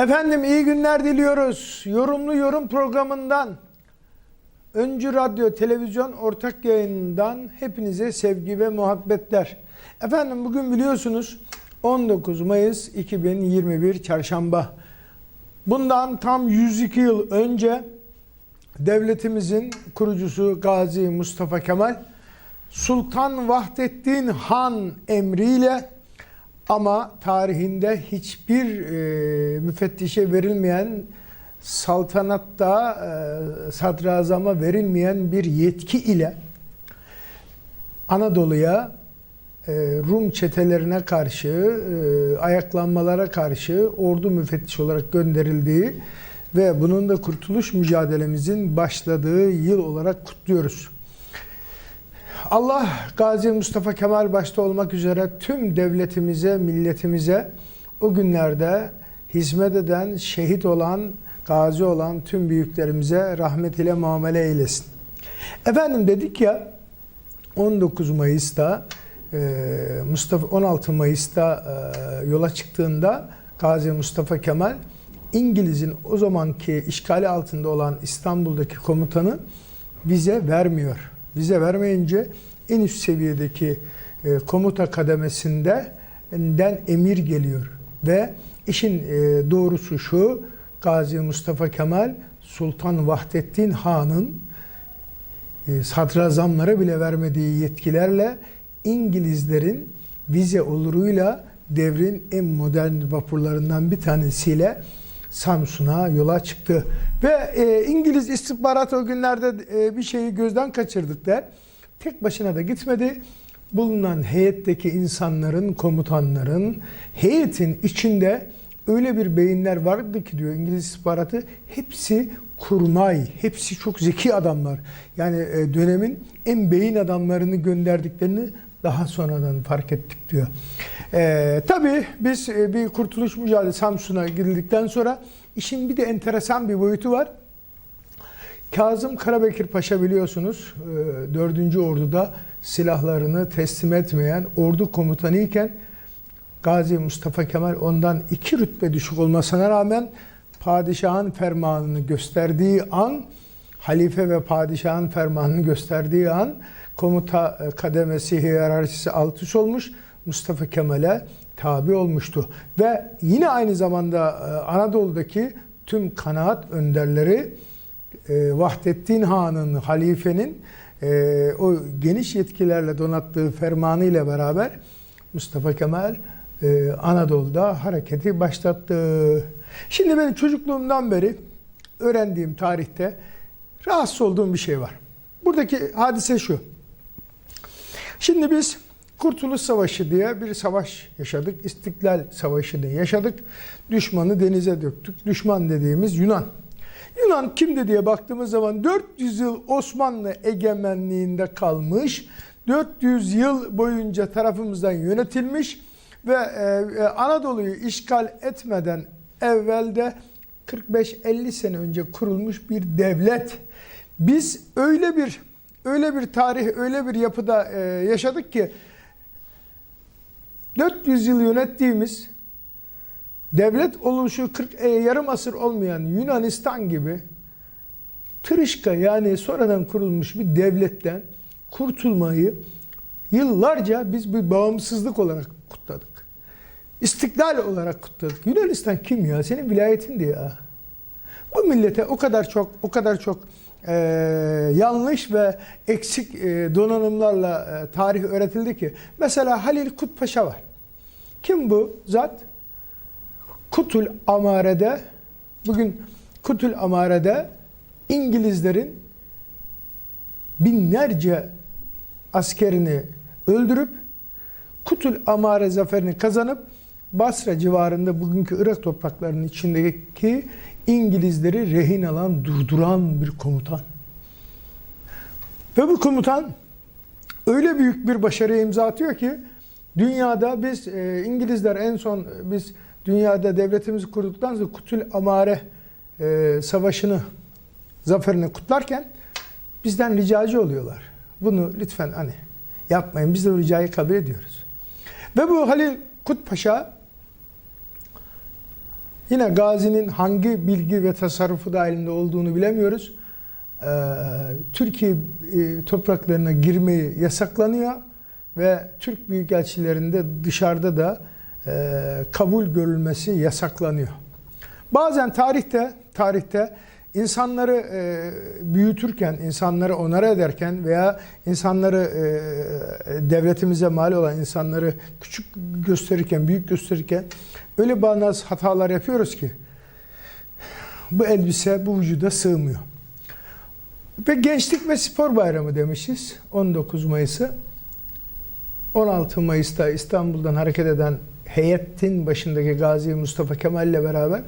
Efendim iyi günler diliyoruz. Yorumlu Yorum programından Öncü Radyo Televizyon ortak yayınından hepinize sevgi ve muhabbetler. Efendim bugün biliyorsunuz 19 Mayıs 2021 Çarşamba. Bundan tam 102 yıl önce devletimizin kurucusu Gazi Mustafa Kemal Sultan Vahdettin Han emriyle ama tarihinde hiçbir e, müfettişe verilmeyen saltanatta e, sadrazama verilmeyen bir yetki ile Anadolu'ya e, Rum çetelerine karşı, e, ayaklanmalara karşı ordu müfettiş olarak gönderildiği ve bunun da kurtuluş mücadelemizin başladığı yıl olarak kutluyoruz. Allah Gazi Mustafa Kemal başta olmak üzere tüm devletimize, milletimize o günlerde hizmet eden, şehit olan, gazi olan tüm büyüklerimize rahmet ile muamele eylesin. Efendim dedik ya 19 Mayıs'ta e, Mustafa 16 Mayıs'ta e, yola çıktığında Gazi Mustafa Kemal İngiliz'in o zamanki işgali altında olan İstanbul'daki komutanı vize vermiyor. Vize vermeyince en üst seviyedeki e, komuta kademesinde den emir geliyor ve işin e, doğrusu şu Gazi Mustafa Kemal Sultan Vahdettin Han'ın e, sadrazamlara bile vermediği yetkilerle İngilizlerin vize oluruyla devrin en modern vapurlarından bir tanesiyle Samsun'a yola çıktı. Ve e, İngiliz istihbaratı o günlerde e, bir şeyi gözden kaçırdık der. Tek başına da gitmedi. Bulunan heyetteki insanların, komutanların, heyetin içinde öyle bir beyinler vardı ki diyor İngiliz istihbaratı hepsi kurmay, hepsi çok zeki adamlar. Yani e, dönemin en beyin adamlarını gönderdiklerini daha sonradan fark ettik diyor. Ee, tabii biz e, bir kurtuluş mücadelesi Samsun'a gidildikten sonra işin bir de enteresan bir boyutu var. Kazım Karabekir Paşa biliyorsunuz 4. Ordu'da silahlarını teslim etmeyen ordu komutanı iken Gazi Mustafa Kemal ondan iki rütbe düşük olmasına rağmen padişahın fermanını gösterdiği an halife ve padişahın fermanını gösterdiği an komuta e, kademesi hiyerarşisi alt üst olmuş Mustafa Kemal'e tabi olmuştu. Ve yine aynı zamanda e, Anadolu'daki tüm kanaat önderleri e, Vahdettin Han'ın, halifenin e, o geniş yetkilerle donattığı fermanı ile beraber Mustafa Kemal e, Anadolu'da hareketi başlattı. Şimdi benim çocukluğumdan beri öğrendiğim tarihte rahatsız olduğum bir şey var. Buradaki hadise şu. Şimdi biz Kurtuluş Savaşı diye bir savaş yaşadık. İstiklal Savaşı'nı yaşadık. Düşmanı denize döktük. Düşman dediğimiz Yunan. Yunan kimdi diye baktığımız zaman 400 yıl Osmanlı egemenliğinde kalmış. 400 yıl boyunca tarafımızdan yönetilmiş ve e, Anadolu'yu işgal etmeden evvelde 45-50 sene önce kurulmuş bir devlet. Biz öyle bir öyle bir tarih, öyle bir yapıda e, yaşadık ki 400 yıl yönettiğimiz devlet oluşu 40 e, yarım asır olmayan Yunanistan gibi tırışka yani sonradan kurulmuş bir devletten kurtulmayı yıllarca biz bir bağımsızlık olarak kutladık. İstiklal olarak kutladık. Yunanistan kim ya? Senin vilayetindi ya. Bu millete o kadar çok o kadar çok e, yanlış ve eksik e, donanımlarla e, tarih öğretildi ki. Mesela Halil Kut Paşa var. Kim bu zat? Kutul Amare'de bugün Kutul Amare'de İngilizlerin binlerce askerini öldürüp Kutul Amare zaferini kazanıp Basra civarında bugünkü Irak topraklarının içindeki İngilizleri rehin alan, durduran bir komutan. Ve bu komutan öyle büyük bir başarıya imza atıyor ki dünyada biz e, İngilizler en son biz dünyada devletimizi kurduktan sonra Kutul Amare e, savaşını zaferini kutlarken bizden ricacı oluyorlar. Bunu lütfen hani yapmayın. Biz de ricayı kabul ediyoruz. Ve bu Halil Kut Paşa Yine Gazi'nin hangi bilgi ve tasarrufu dahilinde olduğunu bilemiyoruz. Ee, Türkiye e, topraklarına girmeyi yasaklanıyor ve Türk büyükelçilerinde dışarıda da kabul görülmesi yasaklanıyor. Bazen tarihte tarihte insanları e, büyütürken, insanları onara ederken veya insanları e, devletimize mal olan insanları küçük gösterirken, büyük gösterirken öyle bazı hatalar yapıyoruz ki bu elbise bu vücuda sığmıyor. Ve Gençlik ve Spor Bayramı demişiz 19 Mayıs'ı. 16 Mayıs'ta İstanbul'dan hareket eden heyetin başındaki Gazi Mustafa Kemal ile beraber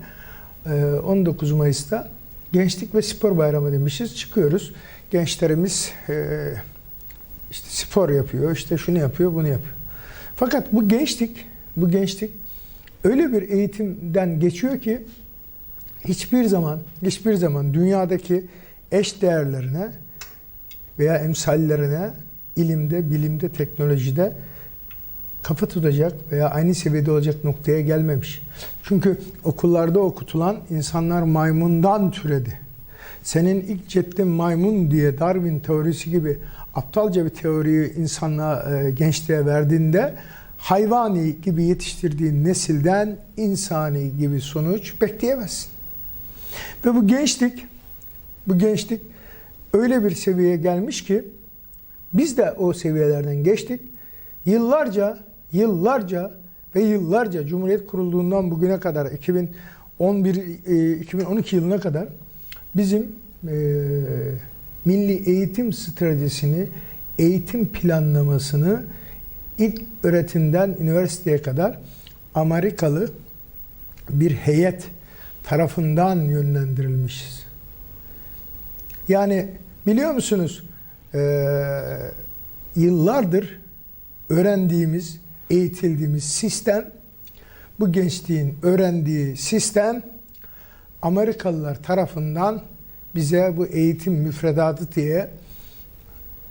e, 19 Mayıs'ta Gençlik ve Spor Bayramı demişiz. Çıkıyoruz. Gençlerimiz e, işte spor yapıyor, işte şunu yapıyor, bunu yapıyor. Fakat bu gençlik, bu gençlik öyle bir eğitimden geçiyor ki hiçbir zaman, hiçbir zaman dünyadaki eş değerlerine veya emsallerine ilimde, bilimde, teknolojide kafa tutacak veya aynı seviyede olacak noktaya gelmemiş. Çünkü okullarda okutulan insanlar maymundan türedi. Senin ilk ceddin maymun diye Darwin teorisi gibi aptalca bir teoriyi insanlığa, e, gençliğe verdiğinde hayvani gibi yetiştirdiğin nesilden insani gibi sonuç bekleyemezsin. Ve bu gençlik, bu gençlik öyle bir seviyeye gelmiş ki biz de o seviyelerden geçtik. Yıllarca, yıllarca ve yıllarca Cumhuriyet kurulduğundan bugüne kadar 2011 2012 yılına kadar bizim e, milli eğitim stratejisini, eğitim planlamasını ilk öğretimden üniversiteye kadar Amerikalı bir heyet tarafından yönlendirilmişiz. Yani biliyor musunuz e, yıllardır öğrendiğimiz, eğitildiğimiz sistem, bu gençliğin öğrendiği sistem Amerikalılar tarafından bize bu eğitim müfredatı diye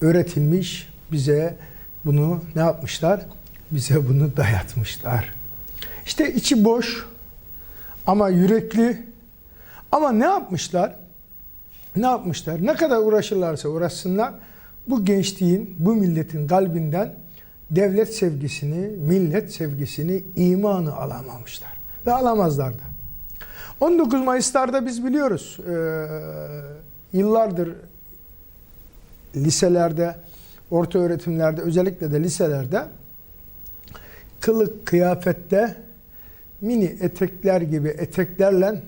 öğretilmiş, bize bunu ne yapmışlar? Bize bunu dayatmışlar. İşte içi boş ama yürekli ama ne yapmışlar? Ne yapmışlar? Ne kadar uğraşırlarsa uğraşsınlar bu gençliğin, bu milletin kalbinden devlet sevgisini, millet sevgisini, imanı alamamışlar. Ve alamazlar da. 19 Mayıs'larda biz biliyoruz e, yıllardır liselerde, orta öğretimlerde, özellikle de liselerde kılık kıyafette mini etekler gibi eteklerle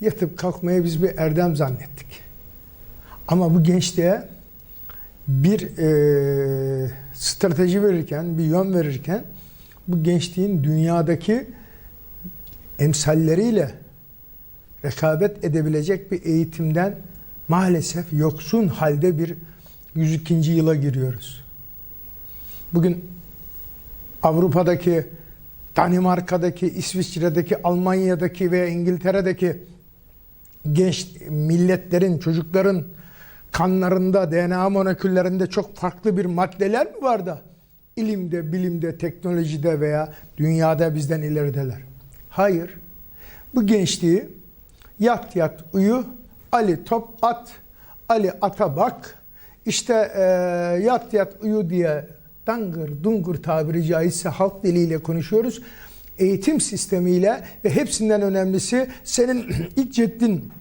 yatıp kalkmayı biz bir erdem zannettik. Ama bu gençliğe bir e, strateji verirken, bir yön verirken bu gençliğin dünyadaki emsalleriyle rekabet edebilecek bir eğitimden maalesef yoksun halde bir 102. yıla giriyoruz. Bugün Avrupa'daki, Danimarka'daki, İsviçre'deki, Almanya'daki ve İngiltere'deki genç milletlerin, çocukların kanlarında, DNA moleküllerinde çok farklı bir maddeler mi var da ilimde, bilimde, teknolojide veya dünyada bizden ilerideler? Hayır. Bu gençliği yat yat uyu, Ali top at, Ali ata bak, işte e, yat yat uyu diye dangır dungur tabiri caizse halk diliyle konuşuyoruz. Eğitim sistemiyle ve hepsinden önemlisi senin ilk ceddin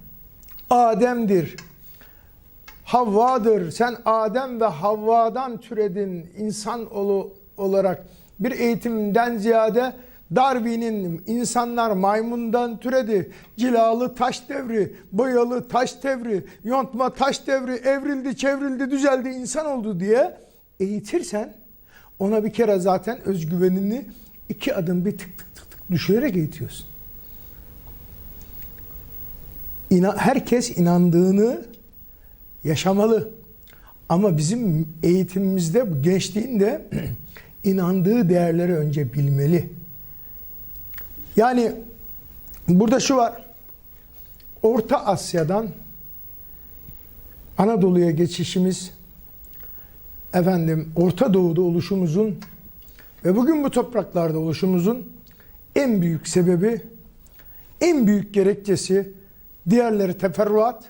Adem'dir. Havva'dır. Sen Adem ve Havva'dan türedin insan olarak bir eğitimden ziyade Darwin'in insanlar maymundan türedi. Cilalı taş devri, boyalı taş devri, yontma taş devri evrildi, çevrildi, düzeldi, insan oldu diye eğitirsen ona bir kere zaten özgüvenini iki adım bir tık tık tık, tık düşürerek eğitiyorsun. İna, herkes inandığını yaşamalı. Ama bizim eğitimimizde, gençliğin de inandığı değerleri önce bilmeli. Yani burada şu var. Orta Asya'dan Anadolu'ya geçişimiz efendim Orta Doğu'da oluşumuzun ve bugün bu topraklarda oluşumuzun en büyük sebebi en büyük gerekçesi diğerleri teferruat,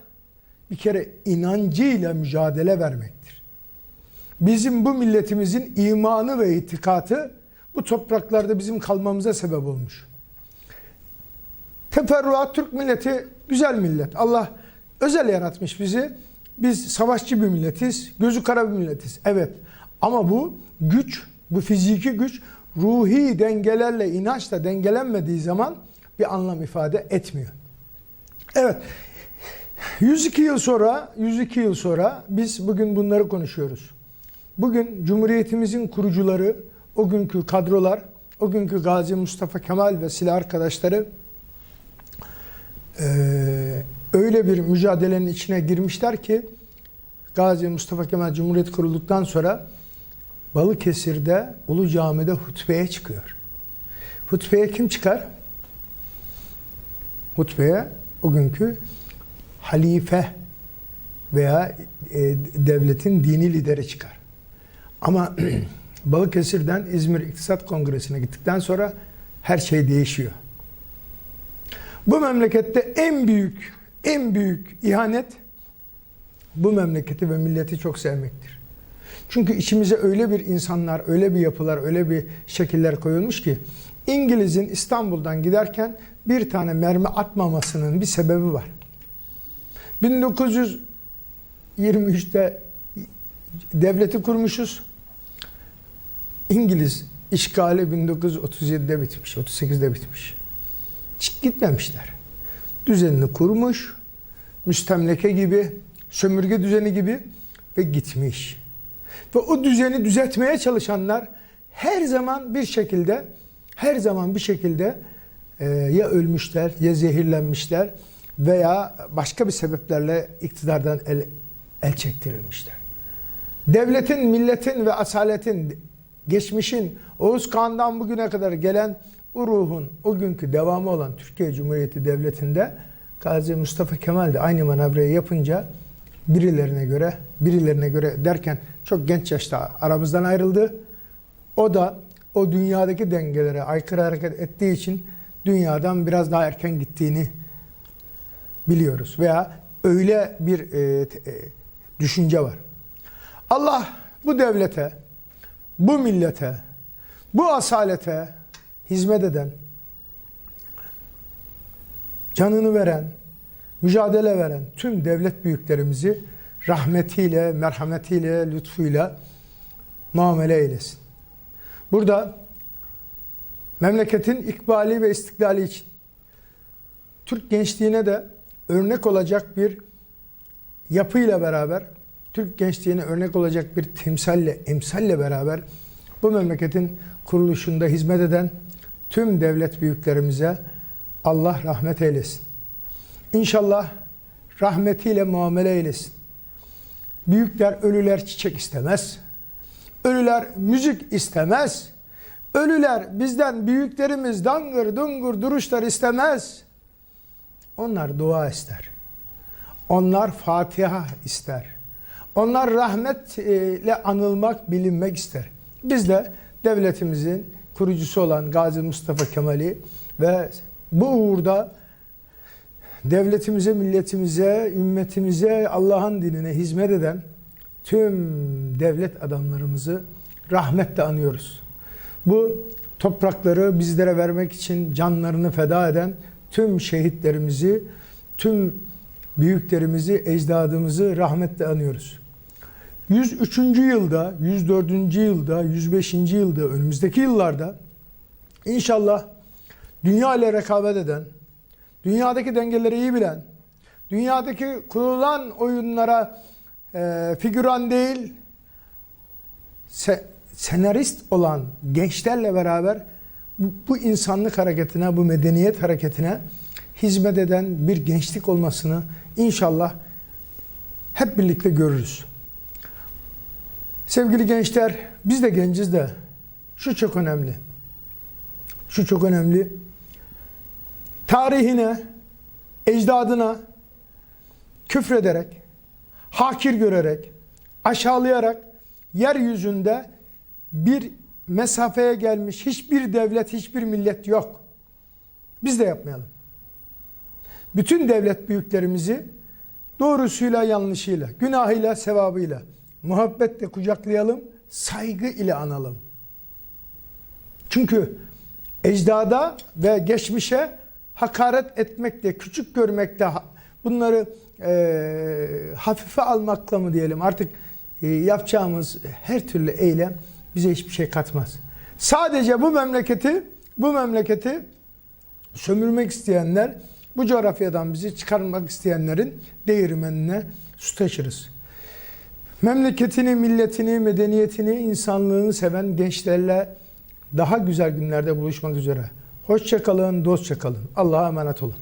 bir kere inancıyla mücadele vermektir. Bizim bu milletimizin imanı ve itikatı bu topraklarda bizim kalmamıza sebep olmuş. Teferruat Türk milleti güzel millet. Allah özel yaratmış bizi. Biz savaşçı bir milletiz, gözü kara bir milletiz. Evet. Ama bu güç, bu fiziki güç ruhi dengelerle, inançla dengelenmediği zaman bir anlam ifade etmiyor. Evet. 102 yıl sonra, 102 yıl sonra biz bugün bunları konuşuyoruz. Bugün Cumhuriyetimizin kurucuları, o günkü kadrolar, o günkü Gazi Mustafa Kemal ve silah arkadaşları eee, öyle bir mücadelenin içine girmişler ki Gazi Mustafa Kemal Cumhuriyet kurulduktan sonra Balıkesir'de Ulu Cami'de hutbeye çıkıyor. Hutbeye kim çıkar? Hutbeye o günkü halife veya e, devletin dini lideri çıkar. Ama Balıkesir'den İzmir İktisat Kongresi'ne gittikten sonra her şey değişiyor. Bu memlekette en büyük, en büyük ihanet bu memleketi ve milleti çok sevmektir. Çünkü içimize öyle bir insanlar, öyle bir yapılar, öyle bir şekiller koyulmuş ki İngiliz'in İstanbul'dan giderken bir tane mermi atmamasının bir sebebi var. 1923'te devleti kurmuşuz. İngiliz işgali 1937'de bitmiş, 38'de bitmiş. Hiç gitmemişler. Düzenini kurmuş, müstemleke gibi, sömürge düzeni gibi ve gitmiş. Ve o düzeni düzeltmeye çalışanlar her zaman bir şekilde, her zaman bir şekilde e, ya ölmüşler, ya zehirlenmişler veya başka bir sebeplerle iktidardan el, el çektirilmişler. Devletin, milletin ve asaletin, geçmişin, Oğuz Kağan'dan bugüne kadar gelen o ruhun o günkü devamı olan Türkiye Cumhuriyeti Devleti'nde Gazi Mustafa Kemal de aynı manevrayı yapınca birilerine göre, birilerine göre derken çok genç yaşta aramızdan ayrıldı. O da o dünyadaki dengelere aykırı hareket ettiği için dünyadan biraz daha erken gittiğini biliyoruz. Veya öyle bir e, e, düşünce var. Allah bu devlete, bu millete, bu asalete hizmet eden, canını veren, mücadele veren tüm devlet büyüklerimizi rahmetiyle, merhametiyle, lütfuyla muamele eylesin. Burada memleketin ikbali ve istiklali için Türk gençliğine de örnek olacak bir yapıyla beraber, Türk gençliğine örnek olacak bir timsalle, emsalle beraber bu memleketin kuruluşunda hizmet eden tüm devlet büyüklerimize Allah rahmet eylesin. İnşallah rahmetiyle muamele eylesin. Büyükler, ölüler çiçek istemez. Ölüler müzik istemez. Ölüler bizden büyüklerimiz dangır dungur duruşlar istemez. Onlar dua ister. Onlar Fatiha ister. Onlar rahmetle anılmak, bilinmek ister. Biz de devletimizin kurucusu olan Gazi Mustafa Kemal'i ve bu uğurda devletimize, milletimize, ümmetimize, Allah'ın dinine hizmet eden tüm devlet adamlarımızı rahmetle anıyoruz. Bu toprakları bizlere vermek için canlarını feda eden tüm şehitlerimizi, tüm büyüklerimizi, ecdadımızı rahmetle anıyoruz. 103. yılda, 104. yılda, 105. yılda, önümüzdeki yıllarda inşallah dünya ile rekabet eden, dünyadaki dengeleri iyi bilen, dünyadaki kurulan oyunlara e, figüran değil, se- senarist olan gençlerle beraber bu, insanlık hareketine, bu medeniyet hareketine hizmet eden bir gençlik olmasını inşallah hep birlikte görürüz. Sevgili gençler, biz de genciz de şu çok önemli. Şu çok önemli. Tarihine, ecdadına küfrederek, hakir görerek, aşağılayarak yeryüzünde bir mesafeye gelmiş hiçbir devlet, hiçbir millet yok. Biz de yapmayalım. bütün devlet büyüklerimizi doğrusuyla yanlışıyla, günahıyla sevabıyla muhabbetle kucaklayalım, saygı ile analım. Çünkü ecdada ve geçmişe hakaret etmekle, küçük görmekle, bunları e, hafife almakla mı diyelim artık e, yapacağımız her türlü eylem bize hiçbir şey katmaz. Sadece bu memleketi, bu memleketi sömürmek isteyenler, bu coğrafyadan bizi çıkarmak isteyenlerin değirmenine su taşırız. Memleketini, milletini, medeniyetini, insanlığını seven gençlerle daha güzel günlerde buluşmak üzere. Hoşça kalın, dostça kalın. Allah'a emanet olun.